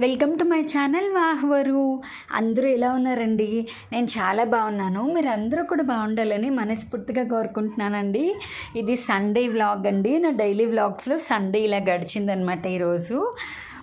Welcome to my channel వాహ్వరు. అందరూ ఎలా ఉన్నారండి? నేను చాలా బాగున్నాను. మీరు అందరూ కూడా బాగుండాలని మనస్ఫూర్తిగా కోరుకుంటున్నానండి. ఇది సండే వ్లాగ్ అండి. నా డైలీ వ్లాగ్స్లో సండే ఇలా గడిచిందనమాట ఈరోజు.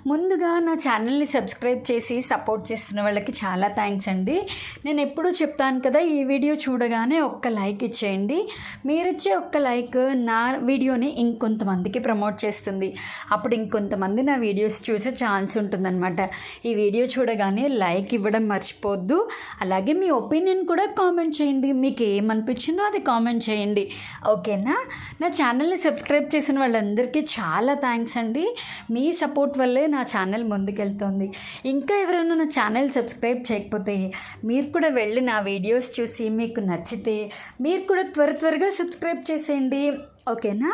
ముందుగా నా ఛానల్ని సబ్స్క్రైబ్ చేసి సపోర్ట్ చేస్తున్న వాళ్ళకి చాలా థ్యాంక్స్ అండి. నేను ఎప్పుడూ చెప్తాను కదా ఈ వీడియో చూడగానే ఒక్క లైక్ ఇచ్చేయండి. మీరిచ్చే ఒక్క లైక్ నా వీడియోని ఇంకొంతమందికి ప్రమోట్ చేస్తుంది. అప్పుడు ఇంకొంతమంది నా వీడియోస్ చూసే ఛాన్స్ ఉంటుందన్నమాట. ఈ వీడియో చూడగానే లైక్ ఇవ్వడం మర్చిపోద్దు. అలాగే మీ ఒపీనియన్ కూడా కామెంట్ చేయండి. మీకు ఏమనిపించిందో అది కామెంట్ చేయండి. ఓకేనా? నా ఛానల్ని సబ్స్క్రైబ్ చేసిన వాళ్ళందరికీ చాలా థ్యాంక్స్ అండి. మీ సపోర్ట్ వల్లే నా ఛానల్ ముందుకెళ్తుంది. ఇంకా ఎవరైనా నా ఛానల్ సబ్స్క్రైబ్ చేయకపోతే మీరు కూడా వెళ్ళి నా వీడియోస్ చూసి మీకు నచ్చితే మీరు కూడా త్వర త్వరగా సబ్స్క్రైబ్ చేసేయండి. ఓకేనా?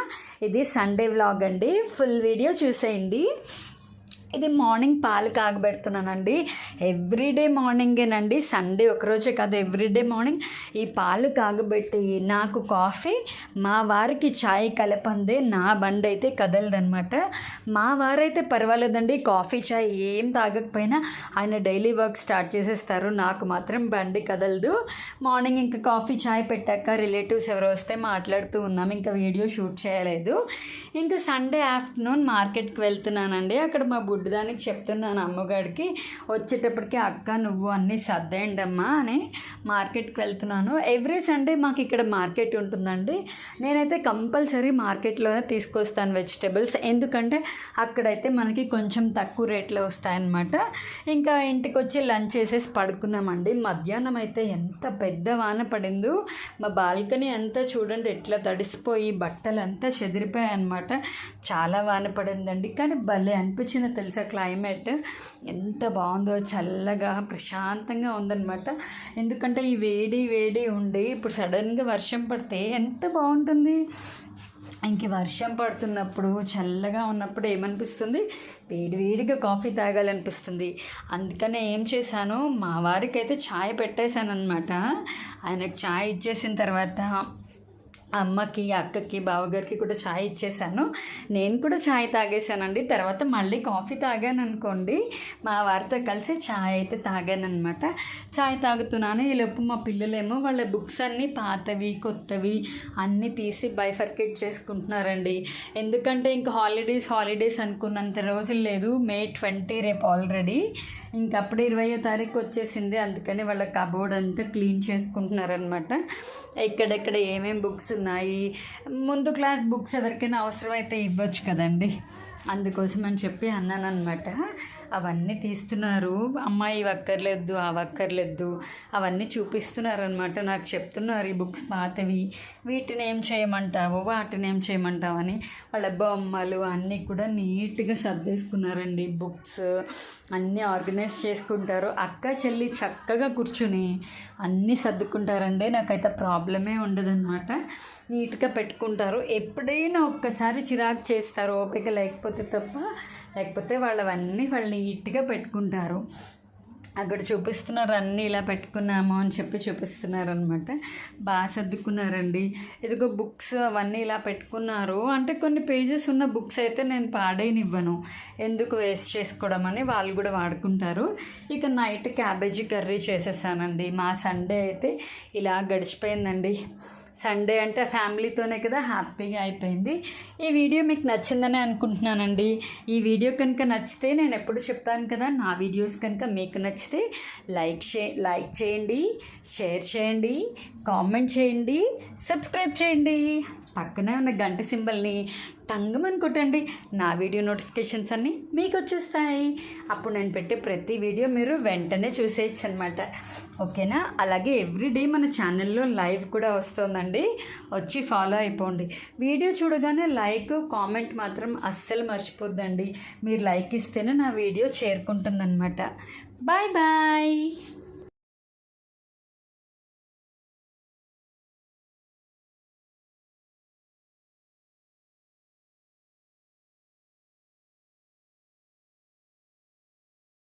ఇది సండే వ్లాగ్ అండి. ఫుల్ వీడియో చూసేయండి. ఇది మార్నింగ్ పాలు కాగబెడుతున్నానండి. ఎవ్రీడే మార్నింగేనండి. సండే ఒకరోజే కాదు ఎవ్రీడే మార్నింగ్ ఈ పాలు కాగబెట్టి నాకు కాఫీ మా వారికి చాయ్ కలపందే నా బండి అయితే కదలదనమాట. మా వారైతే పర్వాలేదండి కాఫీ చాయ్ ఏం తాగకపోయినా ఆయన డైలీ వర్క్ స్టార్ట్ చేసేస్తారు. నాకు మాత్రం బండి కదలదు. మార్నింగ్ ఇంకా కాఫీ చాయ్ పెట్టాక రిలేటివ్స్ ఎవరు వస్తే మాట్లాడుతూ ఉన్నాం. ఇంకా వీడియో షూట్ చేయలేదు. ఇంకా సండే ఆఫ్టర్నూన్ మార్కెట్కి వెళ్తున్నానండి. అక్కడ మా బుడ్డిదానికి చెప్తున్నాను అమ్మగారికి. వచ్చేటప్పటికి అక్క నువ్వు అన్నీ సర్దేయండి అమ్మా అని మార్కెట్కి వెళ్తున్నాను. ఎవ్రీ సండే మాకు ఇక్కడ మార్కెట్ ఉంటుందండి. నేనైతే కంపల్సరీ మార్కెట్లోనే తీసుకొస్తాను వెజిటేబుల్స్. ఎందుకంటే అక్కడైతే మనకి కొంచెం తక్కువ రేట్లో వస్తాయన్నమాట. ఇంకా ఇంటికి వచ్చి లంచ్ చేసేసి పడుకున్నామండి. మధ్యాహ్నం అయితే ఎంత పెద్ద వాన పడిందో. మా బాల్కనీ అంతా చూడండి ఎట్లా తడిసిపోయి బట్టలు అంతా చెదిరిపోయాయి అనమాట చాలా వాన పడిందండి. కానీ భలే అనిపించిన తెలుసు? క్లైమేట్ ఎంత బాగుందో చల్లగా ప్రశాంతంగా ఉందన్నమాట. ఎందుకంటే ఈ వేడి వేడి ఉండి ఇప్పుడు సడన్గా వర్షం పడితే ఎంత బాగుంటుంది. ఇంక వర్షం పడుతున్నప్పుడు చల్లగా ఉన్నప్పుడు ఏమనిపిస్తుంది? వేడి వేడిగా కాఫీ తాగాలనిపిస్తుంది. అందుకనే ఏం చేశాను? మా వారికి అయితే ఛాయ్ పెట్టేశాను అనమాట ఆయనకు ఛాయ్ ఇచ్చేసిన తర్వాత అమ్మకి అక్కకి బావగారికి కూడా ఛాయ్ ఇచ్చేసాను నేను కూడా ఛాయ్ తాగేసానండి తర్వాత మళ్ళీ కాఫీ తాగాను అనుకోండి మా వారితో కలిసి ఛాయ్ అయితే తాగానమాట ఛాయ్ తాగుతున్నాను. ఈలోపు మా పిల్లలేమో వాళ్ళ బుక్స్ అన్నీ పాతవి కొత్తవి అన్నీ తీసి బైఫర్కేట్ చేసుకుంటున్నారండి. ఎందుకంటే ఇంకా హాలిడేస్ హాలిడేస్ అనుకున్నంత రోజులు లేదు. మే ట్వంటీ రేపు ఆల్రెడీ. ఇంకప్పుడు ఇరవయో తారీఖు వచ్చేసింది. అందుకని వాళ్ళ కబోర్డ్ అంతా క్లీన్ చేసుకుంటున్నారనమాట ఎక్కడెక్కడ ఏమేమి బుక్స్ ఉన్నాయి ముందు క్లాస్ బుక్స్ ఎవరికైనా అవసరమైతే ఇవ్వచ్చు కదండి. అందుకోసం అని చెప్పి అన్నాను అనమాట అవన్నీ తీస్తున్నారు. అమ్మాయి ఇవి అక్కర్లేదు అవి అక్కర్లేదు అవన్నీ చూపిస్తున్నారనమాట నాకు చెప్తున్నారు ఈ బుక్స్ పాతవి. వీటిని ఏం చేయమంటావు? వాటిని ఏం చేయమంటావు అని. వాళ్ళ బొమ్మలు అన్నీ కూడా నీట్గా సర్దేసుకున్నారండి బుక్స్. అన్నీ ఆర్గనైజ్ చేసుకుంటారు. అక్క చెల్లి చక్కగా కూర్చుని అన్నీ సర్దుకుంటారండి. నాకైతే ప్రాబ్లమే ఉండదన్నమాట. నీట్గా పెట్టుకుంటారు. ఎప్పుడైనా ఒక్కసారి చిరాకు చేస్తారు ఓపిక లేకపోతే తప్ప లేకపోతే వాళ్ళవన్నీ వాళ్ళు నీట్గా పెట్టుకుంటారు. అక్కడ చూపిస్తున్నారు అన్నీ ఇలా పెట్టుకున్నాము అని చెప్పి చూపిస్తున్నారు అనమాట బాగా సర్దుకున్నారండి. ఇదిగో బుక్స్ అవన్నీ ఇలా పెట్టుకున్నారు. అంటే కొన్ని పేజెస్ ఉన్న బుక్స్ అయితే నేను పాడేనివ్వను. ఎందుకు వేస్ట్ చేసుకోవడం అని వాళ్ళు కూడా వాడుకుంటారు. ఇక నైట్ క్యాబేజీ కర్రీ చేసేసానండి. మా సండే అయితే ఇలా గడిచిపోయిందండి. సండే అంటే ఫ్యామిలీతోనే కదా హ్యాపీగా అయిపోయింది. ఈ వీడియో మీకు నచ్చిందని అనుకుంటున్నానండి. ఈ వీడియో కనుక నచ్చితే నేను ఎప్పుడు చెప్తాను కదా నా వీడియోస్ కనుక మీకు నచ్చితే లైక్ చే లైక్ చేయండి షేర్ చేయండి కామెంట్ చేయండి సబ్స్క్రైబ్ చేయండి. పక్కనే ఉన్న గంట సింబల్ని టంగమని కొట్టండి. నా వీడియో నోటిఫికేషన్స్ అన్నీ మీకు వచ్చేస్తాయి. అప్పుడు నేను పెట్టే ప్రతి వీడియో మీరు వెంటనే చూసేయచ్చు అనమాట ఓకేనా? అలాగే ఎవ్రీడే మన ఛానల్లో లైవ్ కూడా వస్తుందండి. వచ్చి ఫాలో అయిపోండి. వీడియో చూడగానే లైక్ కామెంట్ మాత్రం అస్సలు మర్చిపోద్దండి. మీరు లైక్ ఇస్తేనే నా వీడియో చేరుకుంటుందన్నమాట. Bye bye